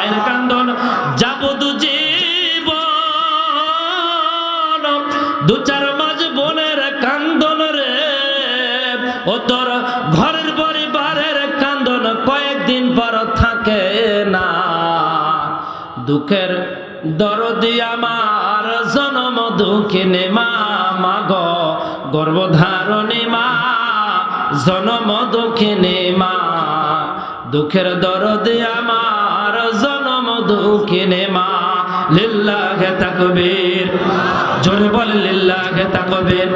মায়ের কান্দন যাব দু জীবন। দু চার মাস বোনের কান্দন রে। ও তোর ঘরের পরিবারের কান্দন কয়েকদিন পর থাকে না। দুঃখের দরদি আমার, জনম দুঃখিনে মা মাগ গর্ভধারণী মা, জনম দুঃখিনী মা। দুঃখের দরদি আমার জনম দুঃখিনে মা, লিল্লাহে তাকবীর। জোরে বল লিল্লাহে তাকবীর।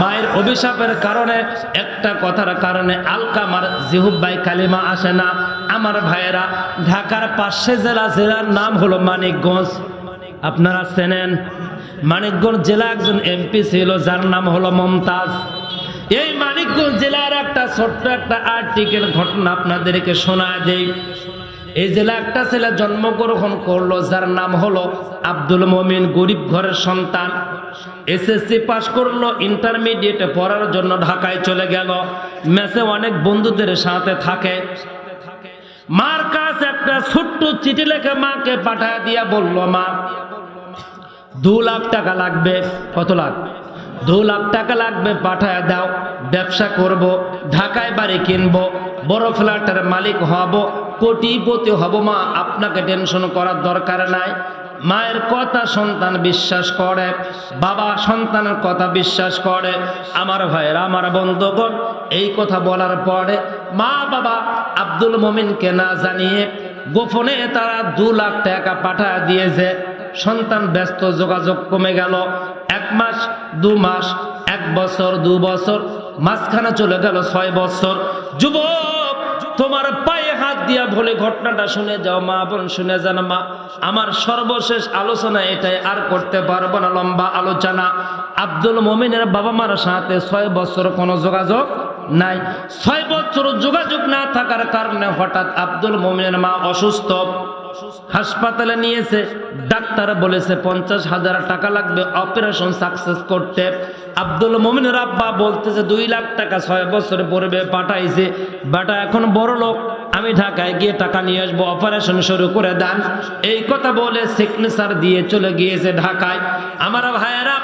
মায়ের অভিশাপের কারণে, একটা কথার কারণে আলকামার জিহুব্বাই কালিমা আসে না। আমার ভাইয়েরা, ঢাকার পাশে জেলা, জেলার নাম হলো মানিকগঞ্জ। আপনারা চেনেন, মানিকগঞ্জ জেলা একজন এমপি ছিল, যার নাম হলো মমতাজ। এই মানিকগঞ্জ জেলার একটা ছোট্ট একটা আর্টিকেল ঘটনা আপনাদেরকে শোনা দেই। এই জেলা একটা ছেলে জন্মগ্রহণ করল, যার নাম হলো আব্দুল মমিন, গরিব ঘরের সন্তান। এসএসসি পাশ করল ইন্টারমিডিয়েটে পড়ার জন্য ঢাকায় চলে গেল। মেসে অনেক বন্ধুদের সাথে থাকে। মার কাছে একটা ছোট্ট চিঠি লেখে মাকে পাঠায় দিয়া বলল, মা, দু লাখ টাকা লাগবে। কত লাখ? দু লাখ টাকা লাগবে, পাঠায় দাও। ব্যবসা করব, ঢাকায় বাড়ি কিনবো, বড় ফ্ল্যাটের মালিক হব, কোটিপতি হব মা, আপনাকে টেনশন করার দরকার নাই। মায়ের কথা সন্তান বিশ্বাস করে, বাবা সন্তানের কথা বিশ্বাস করে। আমার ভাইয়ের, আমার বন্ধুগণ, এই কথা বলার পরে মা বাবা আব্দুল মমিনকে না জানিয়ে গোপনে তারা দু লাখ টাকা পাঠায় দিয়েছে। সন্তান ব্যস্ত, যোগাযোগ কমে গেল। মাস, দু মাস, এক বছর, দু বছর, মাঝখানে চলে গেল ছয় বছর। যুবক, তোমার পায়ে হাত দিয়া বলে ঘটনাটা শুনে যাও, মা বোন শুনে যান, মা। আমার সর্বশেষ আলোচনা এটাই, আর করতে পারব না, লম্বা আলোচনা। আব্দুল মমিনের বাবা মার সাথে ছয় বছর কোনো যোগাযোগ নাই। ছয় বছর যোগাযোগ না থাকার কারণে হঠাৎ আব্দুল মমিনের মা অসুস্থ। হাসপাতালে নিয়েছে। ডাক্তার বলেছে, পঞ্চাশ হাজার টাকা লাগবে অপারেশন সাকসেস করতে। আব্দুল মমিনের আব্বা বলতেছে, দুই লাখ টাকা ছয় বছর পূর্বে পাঠাইছে। বাটা, এখন বড় লোক, আমি ঢাকায় গিয়ে টাকা নিয়ে আসব, অপারেশন শুরু করে দেন। এই কথা বলে সিগনেচার দিয়ে চলে গিয়েছে ঢাকায়। আমার ভাইয়েরা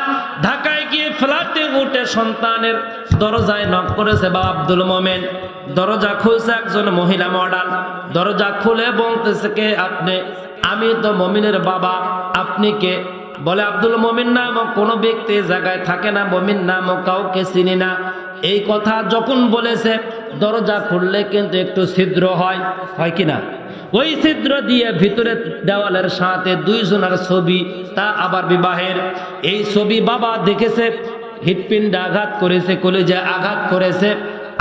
ঢাকায় গিয়ে ফ্ল্যাটে উঠে সন্তানের দরজায় নক করেছে বা আব্দুল মোমেন। দরজা খুলছে একজন মহিলা মডাল। দরজা খুলে বলতেছে কে আপনি? আমি তো মমিনের বাবা। আপনি কে? বলে, আব্দুল মমিন নামক কোনো ব্যক্তি জায়গায় থাকে না। মমিন নামক কাউকে চিনি না। এই কথা যখন বলেছে, দরজা খুললে কিন্তু একটু ছিদ্র হয়। হয় কি না? ওই ছিদ্র দিয়ে ভিতরে দেওয়ালের সাথে দুইজনের ছবি, তা আবার বিবাহের। এই ছবি বাবা দেখেছে, হৃৎপিণ্ডে আঘাত করেছে, কলেজে আঘাত করেছে,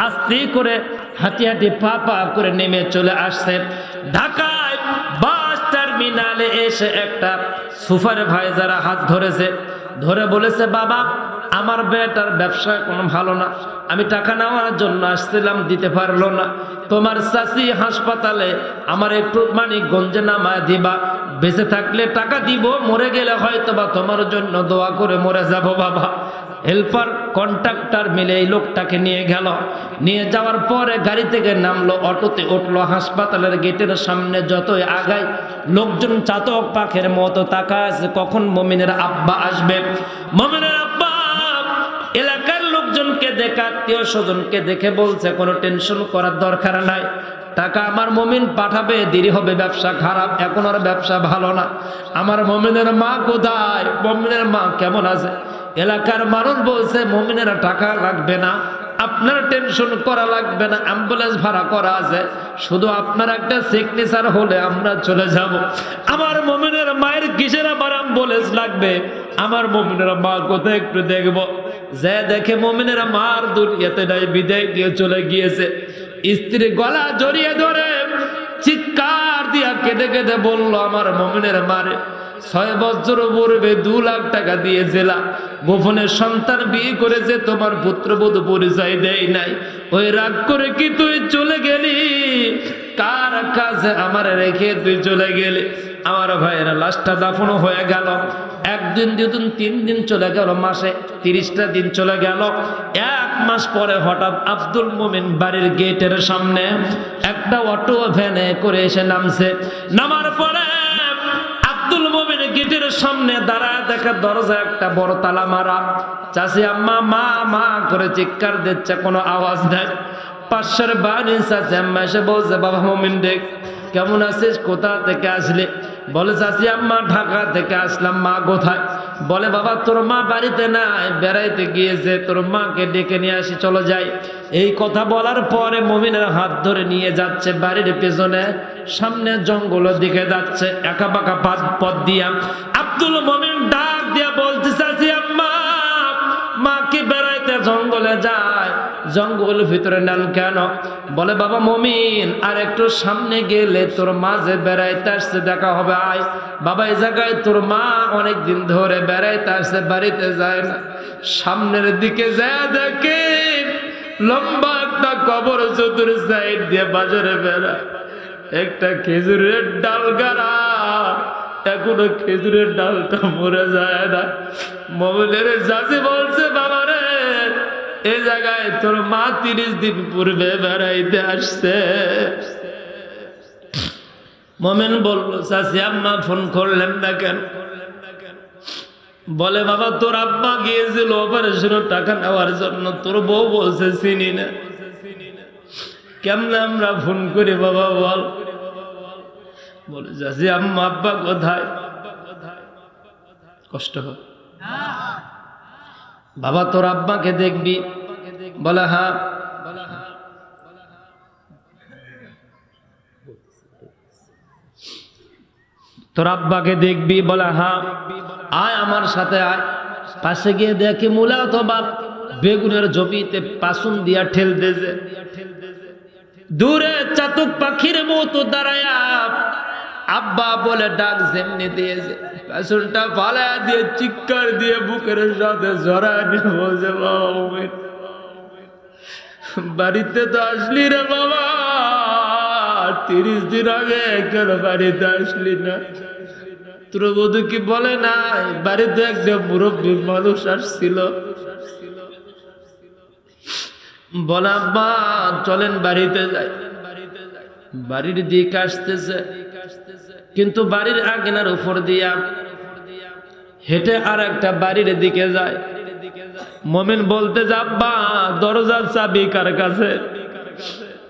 আস্তে করে হাঁটি হাঁটি পা পা করে নেমে চলে আসছে। ঢাকায় বাস টার্মিনালে এসে একটা সুপার ভাইজারা হাত ধরেছে। ধরে বলেছে, বাবা, আমার বেটার ব্যবসা কোনো ভালো না। আমি টাকা নেওয়ার জন্য আসছিলাম, দিতে পারল না। তোমার চাষি হাসপাতালে আমার একটু মানিকগঞ্জে নামায় দিবা। বেঁচে থাকলে টাকা দিব, মরে গেলে হয়তো বা তোমার জন্য দোয়া করে মরে যাব, বাবা। হেল্পার, কন্ট্রাক্টর মিলে এই লোকটাকে নিয়ে গেল। নিয়ে যাওয়ার পরে গাড়ি থেকে নামলো, অটোতে উঠল, হাসপাতালের গেটের সামনে যতই আগায়, লোকজন চাতক পাখের মতো তাকা আছে, কখন মমিনের আব্বা আসবে? মমিনের আব্বা, এলাকার লোকজনকে দেখে, আত্মীয় স্বজনকে দেখে বলছে, কোনো টেনশন করার দরকার নাই। টাকা আমার মমিন পাঠাবে, দেরি হবে, ব্যবসা খারাপ, এখন আর ব্যবসা ভালো না। আমার মমিনের মা কোথায়? মমিনের মা কেমন আছে? এলাকার মানুষ বলছে, মমিনেরা টাকা লাগবে না, আপনার টেনশন করা লাগবে না, অ্যাম্বুলেন্স ভাড়া করা আছে, শুধু আপনার একটা সিগনেচার হলে আমরা চলে যাব। আমার মমিনের মায়ের কিসের আবার অ্যাম্বুলেন্স লাগবে? আমার মমিনের মা কোথায় একটু দেখব। যে দেখে মমিনের মার দুনিয়াতে নাই, বিদায় দিয়ে চলে গিয়েছে। স্ত্রী গলা জড়িয়ে ধরে চিৎকার দিয়া কেঁদে কেঁদে বলল, আমার মমিনের মারে ছয় বছর পূর্বে দু লাখ টাকা দিয়ে জেলা গোপনে সন্তান বিয়ে করেছে, তোমার পুত্রবধূ পরিচয় দেয় নাই। ওই রাগ করে কি তুই চলে গেলি? কার কাছে আমার রেখে তুই চলে গেলি? আমার ভাইয়েরা লাশটা দাফন হয়ে গেল। একদিন, দুদিন, তিন দিন চলে গেল, মাসে তিরিশটা দিন চলে গেল। এক মাস পরে হঠাৎ আব্দুল মোমিন বাড়ির গেটের সামনে একটা অটো ভ্যানে করে এসে নামছে। নামার পরে গেটের সামনে দাঁড়ায় দেখা দরজা একটা বড় তালা মারা। চাষি আম্মা, মা মা করে চিৎকার দিচ্ছে, কোনো আওয়াজ নেই। পাশের বাড়ি চাষি আম্মা এসে বলছে, বাবা মোমিন দেখ। কেমন আছিস? কোথা থেকে আসলে? বলে চাষি আম্মা, ঢাকা থেকে আসলাম। মা কোথায়? বলে, বাবা, তোর মা বাড়িতে নাই। বেড়াইতে গিয়েছে। তোর মাকে ডেকে নিয়ে আসি, চলো যাই। এই কথা বলার পরে মমিনের হাত ধরে নিয়ে যাচ্ছে, বাড়ির পেছনে, সামনে জঙ্গলের দিকে যাচ্ছে, একা বাঁকা পথ দিয়া। আব্দুল মমিন ডাক দিয়া বলতে চাষি যায় জঙ্গল ভিতরে নেন কেন? বলে, বাবা মমিন, আর একটু সামনে গেলে তোর মাঝে বেড়াইতে আসছে, দেখা হবে, আয়। বাবা এই জায়গায় তোর মা অনেক দিন ধরে বেড়াইতে আসছে, বাড়িতে যায় না। সামনের দিকে যায়, দেখে লম্বা একটা কবর চতুর সাইড দিয়ে বাজারে বেড়া একটা খেজুরের ডাল গাড়া, এখনও খেজুরের ডালটা মরে যায় না। মোবাইলের জাজি বলছে বাবা রে এ জায়গায় তোর মা তিরিশ দিন পূর্বে বেড়াইতে আসছে। মোমেন বলল চাষি আম্মা ফোন করলেন না কেন? বলে, বাবা, তোর আব্বা গিয়েছিল অপারেশনের টাকা নেওয়ার জন্য। তোর বউ বলছে, চিনি না। কেমনে আমরা ফোন করি, বাবা, বল। বলে যাচ্ছি আম্মা, আব্বা কোথায়? কষ্ট হয়। বাবা, তোর আব্বাকে দেখবি। বলে হ্যাঁ তোর আব্বাকে দেখবি, বলে হ্যাঁ আয় আমার সাথে, আয়। পাশে গিয়ে দেখি মূলা বাপ বেগুনের জমিতে পাসুন দিয়া ঠেল দেছে। দূরে চাতুক পাখির মতো দাঁড়ায়া আব্বা বলে ডাক যেমনি দিয়েছে পেছনটা ফালা দিয়ে চিৎকার দিয়ে বুকের সাথে জড়ায় নিয়ে বলছে বাড়িতে তো আসলি রে বাবা, তিরিশ দিন আগে কেন বাড়িতে আসলি না? তোর বধু কি বলে নাই? বাড়িতে একটা মুরব্বী মানুষ আসছিল। বলা, আব্বা, চলেন বাড়িতে যাই। বাড়ির দিক আসতেছে। কিন্তু বাড়ির আগেনার উপর দিয়া হেঁটে আর একটা বাড়ির দিকে যায়। মমিন বলতে যাব্বা দরজার চাবি কার কাছে?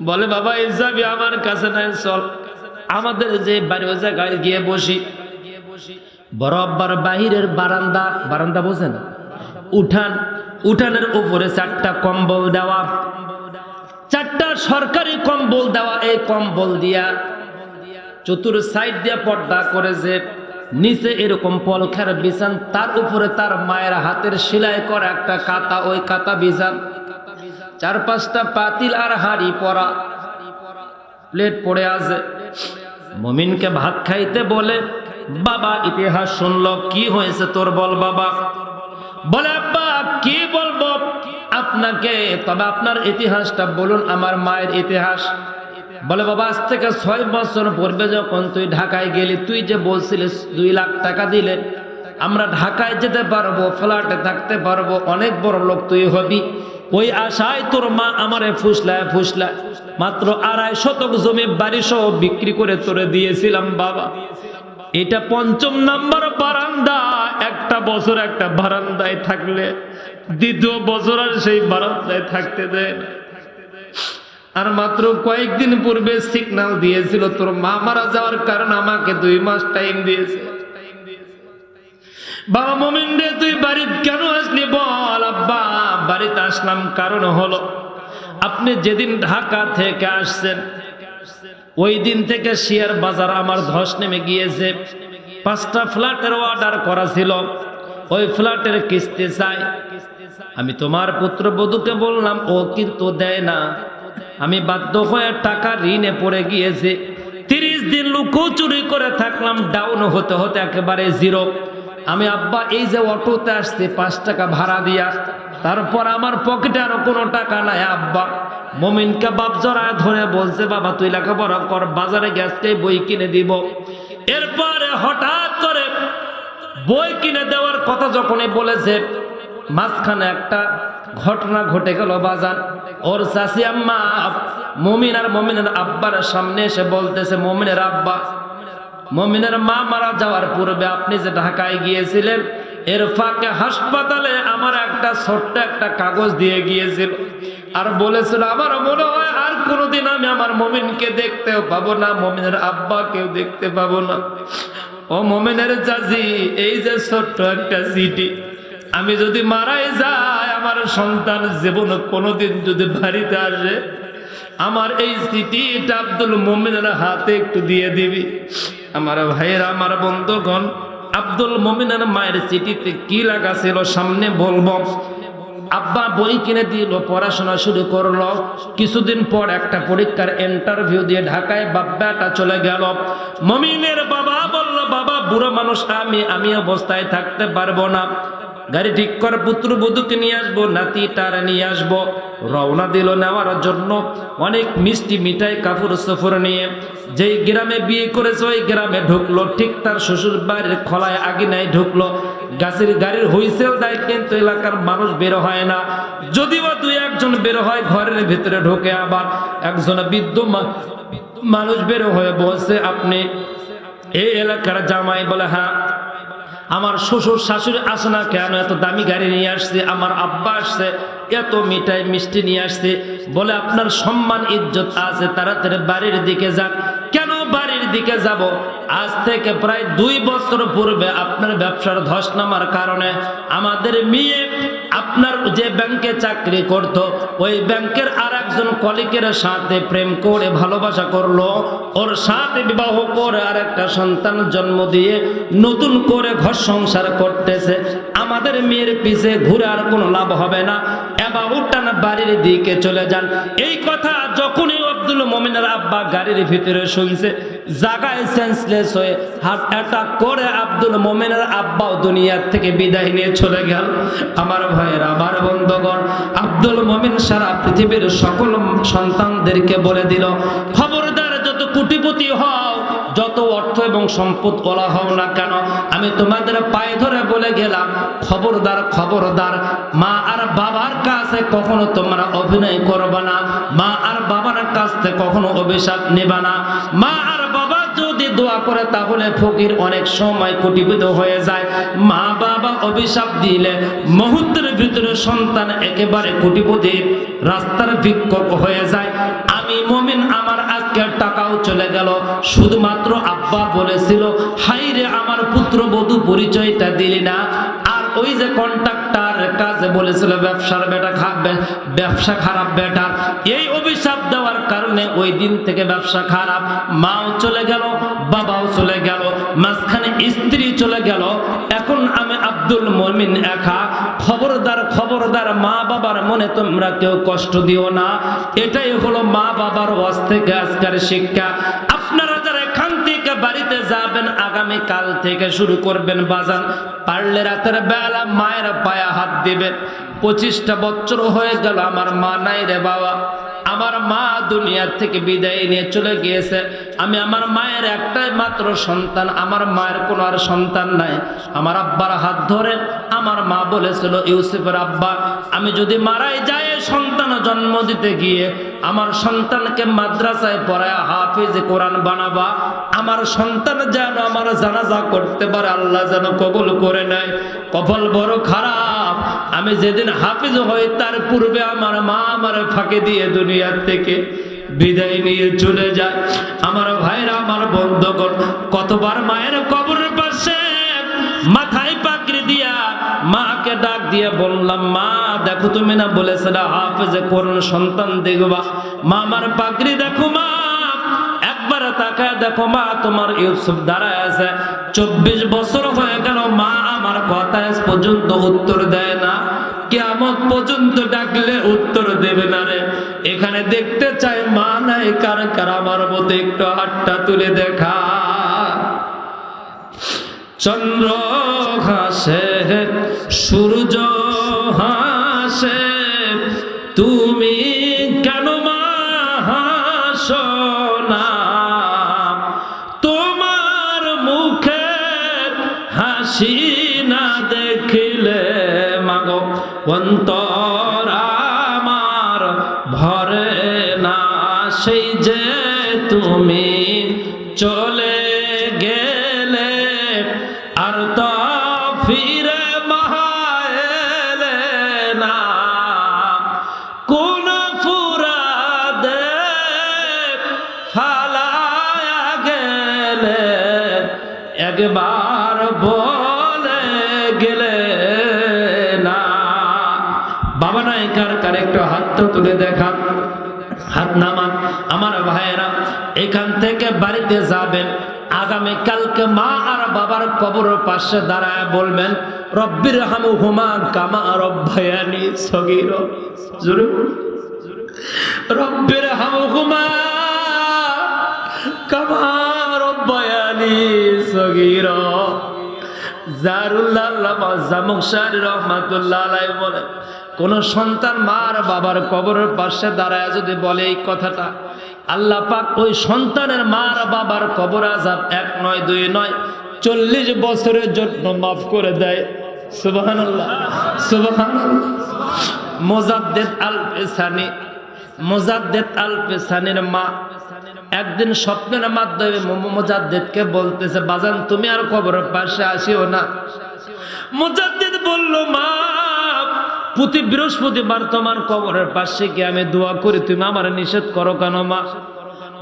বলে, বাবা, এই চাবি আমার কাছে নাই, চল। আমাদের যে বাড়ি, ওই জায়গায় গিয়ে বসি। বড় আব্বার বাহিরের বারান্দা বারান্দা বোঝেন উঠান, উঠানের উপরে চারটা কম্বল দেওয়া। চারটা সরকারি কম্বল দেওয়া, এই কম্বল দিয়া চতুর সাইড দিয়ে পর্দা করেছে নিচে এরকম পলখার বিছান, তার উপরে তার মায়ের হাতের সেলাই করা একটা কাতা, ওই কাতা বিছান। চার পাঁচটা পাতিল আর হাড়ি পরা। প্লেট পড়ে আছে। মমিনকে ভাত খাইতে বলে, বাবা, ইতিহাস শুনল, কি হয়েছে তোর বল বাবা? বলে, আব্বা, কি বলব? আপনাকে, তবে আপনার ইতিহাসটা বলুন, আমার মায়ের ইতিহাস। বলে, বাবা, আজ থেকে ছয় বছর পূর্বে যখন তুই ঢাকায় গেলি, তুই যে বলছিলিস দুই লাখ টাকা দিলে, আমরা ঢাকায় যেতে পারব, ফ্ল্যাটে থাকতে পারব, অনেক বড় লোক তুই হবি। ওই আশায় তোর মা আমারে ফুসলায় ফুসলায়, মাত্র আড়াই শতক জমি বাড়ি সহ বিক্রি করে তোরে দিয়েছিলাম, বাবা। এটা পঞ্চম নাম্বার বারান্দা, একটা বছর একটা বারান্দায় থাকলে, দ্বিতীয় বছর আর সেই বারান্দায় থাকতে দেয় না। আর মাত্র কয়েকদিন পূর্বে সিগন্যাল দিয়েছিল, তোর মা মারা যাওয়ার কারণে আমাকে দুই মাস টাইম দিয়েছে। বাবা, মমিন রে, তুই বাড়িতে কেন আসলি বল, আব্বা? বাড়িতে আসলাম কারণ হলো, আপনি যেদিন ঢাকা থেকে আসছেন, ওই দিন থেকে শেয়ার বাজার আমার ধস নেমে গিয়েছে। পাঁচটা ফ্ল্যাটের অর্ডার করা ছিল, ওই ফ্ল্যাটের কিস্তি চাই। আমি তোমার পুত্রবধূকে বললাম, ও কিন্তু দেয় না। আমি বাধ্য হয়ে টাকা ঋণে পড়ে গিয়েছে। তিরিশ দিন লুকো চুরি করে থাকলাম ডাউন হতে হতে একেবারে জিরো আমি, আব্বা, এই যে অটোতে আসছে, পাঁচ টাকা ভাড়া দিয়া। তারপর আমার পকেটে আরও কোনো টাকা নাই, আব্বা। মমিনকে বাপ জড়ায় ধরে বলছে, বাবা, তুই লেখাপড়া কর, বাজারে গ্যাসকে বই কিনে দিব? এরপরে হঠাৎ করে বই কিনে দেওয়ার কথা যখনই বলেছে মাঝখানে একটা ঘটনা ঘটে গেল বাজান। ওর চাষি আম্মা, মমিন আর মমিনের আব্বার সামনে এসে বলতেছে, মমিনের আব্বা, মমিনের মা মারা যাওয়ার পূর্বে আপনি যে ঢাকায় গিয়েছিলেন এর ফাঁকে হাসপাতালে আমার একটা ছোট্ট একটা কাগজ দিয়ে গিয়েছিল। আর বলেছিল, আমার মনে হয় আর কোনোদিন আমি আমার মমিনকে দেখতেও পাবো না, মমিনের আব্বাকেও দেখতে পাবো না। ও মমিনের চাচি, এই যে ছোট্ট একটা সিটি আমি যদি মারাই যাই, আমার সন্তান জীবন কোনোদিন যদি বাড়িতে আসে, আমার এই স্মৃতিটা আব্দুল মমিনের হাতে একটু দিয়ে দিবি। আমার ভাইয়ের, আমার বন্ধুগণ, আব্দুল মমিনের মায়ের চিঠিতে কি লাগা ছিল সামনে বলব। আব্বা বই কিনে দিল, পড়াশোনা শুরু করল। কিছুদিন পর একটা পরীক্ষার ইন্টারভিউ দিয়ে ঢাকায় বাব্বাটা চলে গেল। মমিনের বাবা বলল, বাবা, বুড়ো মানুষ আমি আমি অবস্থায় থাকতে পারব না। গাড়ি ঠিক কর, পুত্র বধূকে নিয়ে আসব, নাতি তারা নিয়ে আসব। রওনা দিল নেওয়ার জন্য অনেক মিষ্টি মিঠাই, কাপড় সফর নিয়ে। যেই গ্রামে বিয়ে করেছে, ওই গ্রামে ঢুকলো। ঠিক তার শ্বশুর বাড়ির খলায় আগিনায় ঢুকলো। গাছের গাড়ির হুইসেল দেয়, কিন্তু এলাকার মানুষ বের হয় না। যদিও দুই একজন বের হয়, ঘরের ভিতরে ঢোকে আবার একজন বৃদ্ধ মানুষ বের হয়ে বলছে, আপনি এই এলাকার জামাই বলে হ্যাঁ আমার শ্বশুর শাশুড়ি আসে না কেন? এত দামি গাড়ি নিয়ে আসছে, আমার আব্বা আসছে, এত মিঠাই মিষ্টি নিয়ে আসছে। বলে, আপনার সম্মান, ইজ্জত আছে, তাড়াতাড়ি বাড়ির দিকে যান। কেন বাড়ির দিকে যাব? আজ থেকে প্রায় দুই বছর পূর্বে আপনার ব্যবসার ধস নামার কারণে আমাদের মেয়ে আপনার যে ব্যাংকে চাকরি করত, ওই ব্যাংকের একজন কলিকের সাথে প্রেম করে ভালোবাসা করল, ওর সাথে বিবাহ করে আর একটা সন্তান জন্ম দিয়ে নতুন করে ঘর সংসার করতেছে। আমাদের মেয়ের পিছে ঘুরে আর কোনো লাভ হবে না। এবার উঠান বাড়ির দিকে চলে যান। এই কথা যখনই আব্দুল মমিনের আব্বা গাড়ির ভিতরে শুইছে জাগায় সেন্সলেস হয়ে হার্ট অ্যাটাক করে আব্দুল মোমেনের আব্বাও দুনিয়ার থেকে বিদায় নিয়ে চলে গেল। আমার ভাইয়ের, আমার বন্ধুগণ, আব্দুল মোমিন সারা পৃথিবীর সকল সন্তানদেরকে বলে দিল, খবরদার যত কোটিপতি হও যত অর্থ এবং সম্পদ ওলা হও না কেন, আমি তোমাদের পায়ে ধরে বলে গেলাম, খবরদার খবরদার, মা আর বাবার কাছে কখনো তোমরা অভিনয় করবে না, মা আর বাবার কাছ থেকে কখনো অভিশাপ নেবা না। মা আর বাবা যদি দোয়া করে, তাহলে ফকির অনেক সময় কোটিপিত হয়ে যায়। মা বাবা অভিশাপ দিলে মুহূর্তের ভিতরে সন্তান একেবারে কোটিপতি, রাস্তার ভিক্ষক হয়ে যায়। আমি মমিন আজকের টাকাও চলে গেল। শুধুমাত্র আব্বা বলেছিল হাই রে আমার পুত্র বধূ পরিচয়টা দিলি না। আর ওই যে কন্ট্রাক্টর কাজে বলেছিল, ব্যবসার বেটা খাবে ব্যবসা খারাপ বেটা। এই অভিশাপ দেওয়ার কারণে ওই দিন থেকে ব্যবসা খারাপ। মাও চলে গেল, বাবাও চলে গেল, মাঝখানে স্ত্রী চলে গেল। এখন আব্দুল মমিন একা, খবরদার খবরদার মা বাবার মনে তোমরা কেউ কষ্ট দিও না। এটাই হলো মা বাবার ওয়াজ থেকে আজকের শিক্ষা। আপনারা যারা এখান থেকে বাড়িতে যাবেন আগামী কাল থেকে শুরু করবেন বাজান, পারলে রাতের বেলা মায়ের পায়ে হাত দিবেন। পঁচিশটা বছর হয়ে গেল, আমার মা নাই রে বাবা। আমার মা দুনিয়ার থেকে বিদায় নিয়ে চলে গিয়েছে। আমি আমার মায়ের একটাই মাত্র সন্তান, আমার মায়ের কোনো আর সন্তান নাই। আমার আব্বার হাত ধরে আমার মা বলেছিল, ইউসুফের আব্বা, আমি যদি মারাই যায় সন্তান জন্ম দিতে গিয়ে, আমার সন্তানকে মাদ্রাসায় পড়ায় হাফিজ কোরআন বানাবা। আমার সন্তান যেন আমার জানাজা করতে পারে, আল্লাহ যেন কবুল করে নেয়। কবল বড় খারাপ। আমি যেদিন হাফিজ হই, তার পূর্বে আমার মা আমার ফাঁকে দিয়ে দুনিয়ার থেকে বিদায় নিয়ে চলে যায়। আমার ভাইরা, আমার বন্ধুগণ, কতবার মায়ের কবরের পাশে মাথায় পাকড়ি দিয়া মাকে ডাক দিয়ে বললাম, মা, দেখো তুমি না বলেছিলে হাফেজে করুন সন্তান দেখবা? মা, আমার পাকড়ি দেখো মা। তাকায় দেখো মা, তোমার ইউসুফ দাঁড়ায় আছে। চব্বিশ বছর হয়ে গেল, মা আমার কথা পর্যন্ত উত্তর দেয় না। কেমন পর্যন্ত ডাকলে উত্তর দেবে না রে। এখানে দেখতে চাই মা নাই, কার কার আমার মতো একটু হাতটা তুলে দেখা। চন্দ্র হাসে সূর্য হাসে তুমি অন্তর আমার ভরে না সেই যে তুমি চলে কার কার একটু হাতটা তুলে দেখা। হাত নামান। আমার ভাইয়েরা, এখান থেকে বাড়িতে যাবেন। আগামী কালকে মা আর বাবার কবর পাশে দাঁড়ায় বলবেন রব্বির হামু হুমা কামা রব্বায়ানি সগির। রব্বির হামু হুমা কামা রব্বায়ানি সগির। জারুল্লাহ জামুকশার রহমাতুল্লাহ আলাই বলে কোন সন্তান মার বাবার কবরের পাশে দাঁড়ায় যদি বলে এই কথাটা, আল্লাহ পাক ওই সন্তানের মার বাবার কবর আজাব এক নয়, দুই নয়, চল্লিশ বছরের জন্য মাফ করে দেয়। সুবাহান সুবাহান মোজাদ্দেদ আল পেসানি মোজাদ্দেদ আল পেসানির মা একদিন স্বপ্নের মাধ্যমে মোজাদ্দেদকে বলতেছে, বাজান, তুমি আর কবরের পাশে আসিও না। মোজাদ্দেদ বলল, মা প্রতি বৃহস্পতিবার তোমার কবরের পাশে গিয়ে আমি দোয়া করি, তুমি আমার নিষেধ করো কেন মা?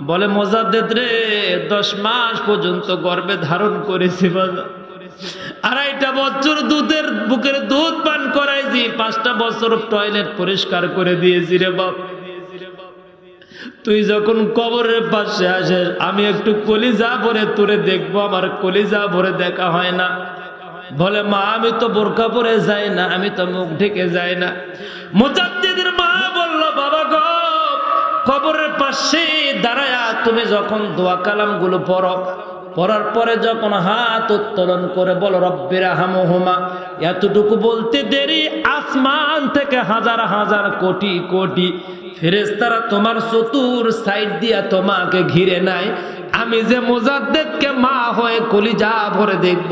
বলে, মোজাদ্দেদ রে, দশ মাস পর্যন্ত গর্বে ধারণ করেছি বাজার আড়াইটা বছর দুধের বুকের দুধ পান করাইছি, পাঁচটা বছর টয়লেট পরিষ্কার করে দিয়েছি রে বাপ। তুই যখন কবরের পাশে আসিস, আমি একটু কলিজা ভরে তোরে দেখব, আমার কলিজা ভরে দেখা হয় না। বলে, মা, আমি তো বোরকা পরে যাই না, আমি তো মুখ ঢেকে যাই না। মুজাদ্দিদের মা বলল, বাবা গো, কবরের পাশে দাঁড়ায়া তুমি যখন দোয়া কালামগুলো পড়ো, পড়ার পরে যখন হাত উত্তোলন করে বলো, রব্বিরা হামুহুমা এতটুকু বলতে দেরি, আসমান থেকে হাজার হাজার কোটি কোটি ফেরেস্তারা তোমার চতুর সাইড দিয়া তোমাকে ঘিরে নাই। আমি যে মোজাদ্দেদকে মা হয়ে কলিজা ভরে দেখব,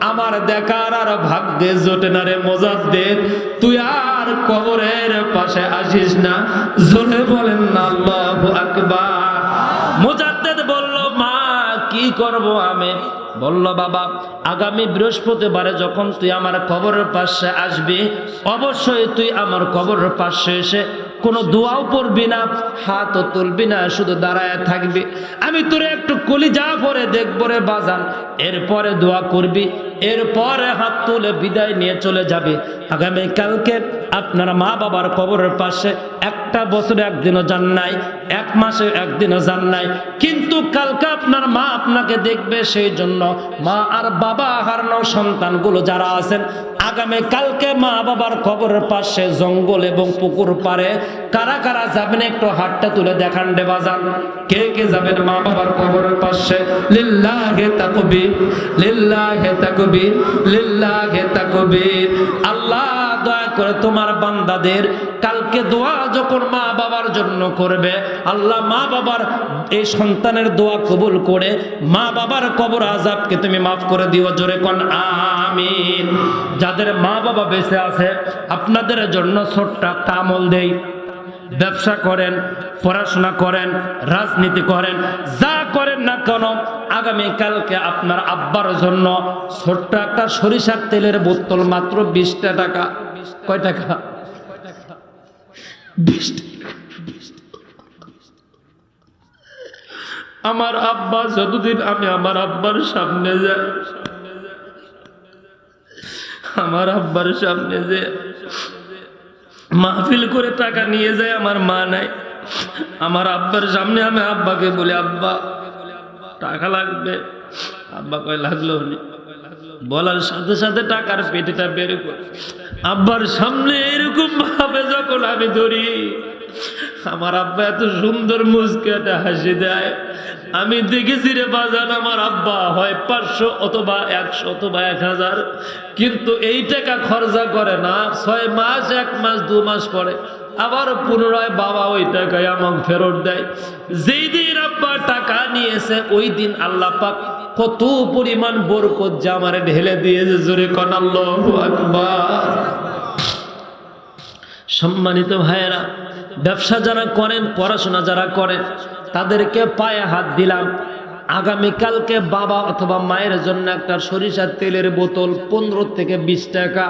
আমার দেখার আর ভাগ্যে জোটে না রে মোজাদ্দেদ। তুই আর কবরের পাশে আসিস না। জোরে বলেন না আল্লাহু আকবার। মোজাদ্দেদ বলল, মা, কি করব আমি? বলল, বাবা, আগামী বৃহস্পতিবারে যখন তুই আমার কবরের পাশে আসবি, অবশ্যই তুই আমার কবরের পাশে এসে কোনো দোয়াও পড়বি না, হাতও তুলবি না, শুধু দাঁড়ায় থাকবি। আমি তোরে একটু কলি যা পরে দেখব রে বাজান। এরপরে দোয়া করবি, এরপরে হাত তুলে বিদায় নিয়ে চলে যাবে। আগামী কালকে আপনার মা বাবার কবরের পাশে একটা বছরে একদিনও যান নাই, এক মাসে একদিনও যান নাই। কিন্তু কালকে আপনার মা আপনাকে দেখবে সেই জন্য মা আর বাবা হারানো সন্তানগুলো যারা আছেন, আগামী কালকে মা বাবার কবরের পাশে জঙ্গল এবং পুকুর পারে কারা কারা যাবেন একটু হাতটা তুলে দেখান দে বাজান। কে কে যাবেন মা বাবার কবরের পাশে? লিল্লাহে তাকবীর লিল্লাহে তাকবীর লিল্লাহে তাকবীর। আল্লাহ করে তোমার বান্দাদের, কালকে দোয়া যখন মা বাবার জন্য করবে, আল্লাহ মা বাবার এই সন্তানের দোয়া কবুল করে মা বাবার কবর আজাবকে তুমি মাফ করে দিও, জোরে কোন আমিন। যাদের মা বাবা বেঁচে আছে, আপনাদের জন্য ছোট্ট একটা আমল দেই। ব্যবসা করেন, পড়াশোনা করেন, রাজনীতি করেন, যা করেন না কেন আগামীকালকে আপনার আব্বার জন্য ছোট্ট একটা সরিষার তেলের বোতল মাত্র বিশটা টাকা। কয় টাকা? আমার আব্বা যতদিন আমি আমার আব্বার সামনে যাই, আমার আব্বার সামনে যে মাহফিল করে টাকা নিয়ে যায় আমার মা নাই। আমার আব্বার সামনে আমি আব্বাকে বলি, আব্বা, টাকা লাগবে? আব্বা কয়, লাগল বলার সাথে সাথে টাকার পেটিটা বের করে। আব্বার সামনে এরকম ভাবে যখন আমি ধরি, আমার আব্বা এত সুন্দর মুস্কাটা হাসি দেয়। আমি দেখেছি রে বাজান, আমার আব্বা হয় পাঁচশো অথবা একশো অথবা এক হাজার। কিন্তু এই টাকা খরচা করে না, ছয় মাস, এক মাস, দু মাস পরে আবার পুনরায় বাবা ওই টাকায় আমাকে ফেরত দেয়। যেই দিন আব্বা টাকা নিয়েছে, ওই দিন আল্লাহ পাক কত পরিমাণ বরকত জামারে ঢেলে দিয়েছে, জোরে কন, আল্লাহু আকবার। সম্মানিত ভাইয়েরা, ব্যবসা যারা করেন, পড়াশোনা যারা করেন, তাদেরকে পায়ে হাত দিলাম। আগামীকালকে বাবা অথবা মায়ের জন্য একটা সরিষার তেলের বোতল পনেরো থেকে বিশ টাকা।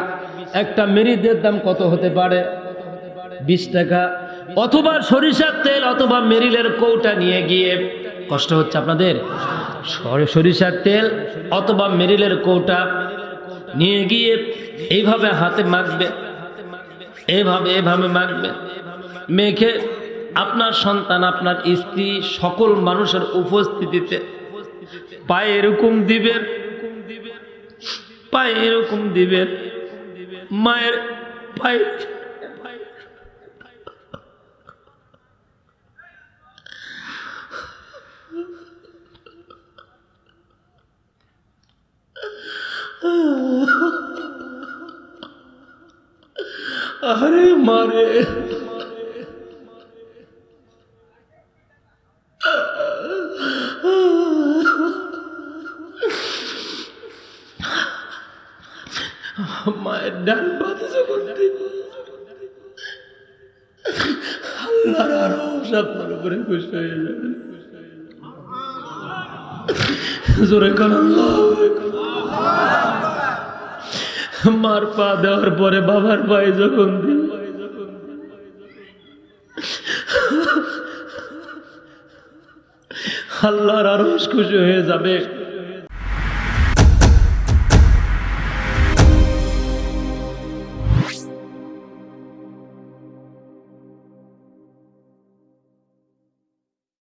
একটা মেরিদের দাম কত হতে পারে? বিশ টাকা। অথবা সরিষার তেল অথবা মেরিলের কৌটা নিয়ে গিয়ে, কষ্ট হচ্ছে আপনাদের? সরিষার তেল অথবা মেরিলের কৌটা নিয়ে গিয়ে এইভাবে হাতে মাখবে এভাবে এভাবে মাখবে, মেখে আপনার সন্তান, আপনার স্ত্রী, সকল মানুষের উপস্থিতিতে পায়ে এরকম দিবেন, পায়ে এরকম দিবেন, মায়ের পায়ে আরে মারে। মায়ের ডান পাতে যখন আল্লাহর আরও আপনার উপরে খুশি হয়ে যাবে। মার পা দেওয়ার পরে বাবার পায়ে যখন দিল আল্লাহর আরও খুশি হয়ে যাবে।